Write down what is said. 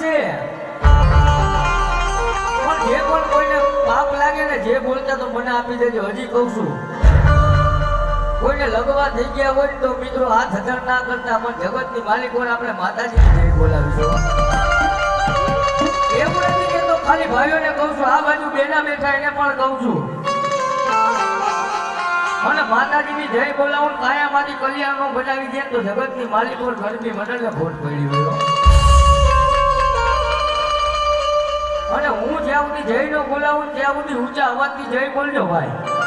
છે. જે પણ કોઈને પાપ લાગે ને જે બોલતા તો મને આપી દેજો, હજી કહું છું. કોઈને લગવા થઈ ગયા હોય તો મિત્રો હાથ હજાર ના કરતા, પણ જગતની માલિકોને આપણે માતાજી જય બોલાવીશું. એવું નથી કે તો ખાલી ભાઈઓને કહું છું, આ બાજુ બેના બેઠા એને પણ કહું છું. અને માતાજીની જય બોલાવું કાયામાંથી કલ્યાણનો બનાવી દે તો જગતની માલિકો ઘરની મંડળને ભોટ પડી ગયો સુધી જય નો બોલાવું ત્યાં સુધી ઊંચા અવાજથી જય બોલજો ભાઈ.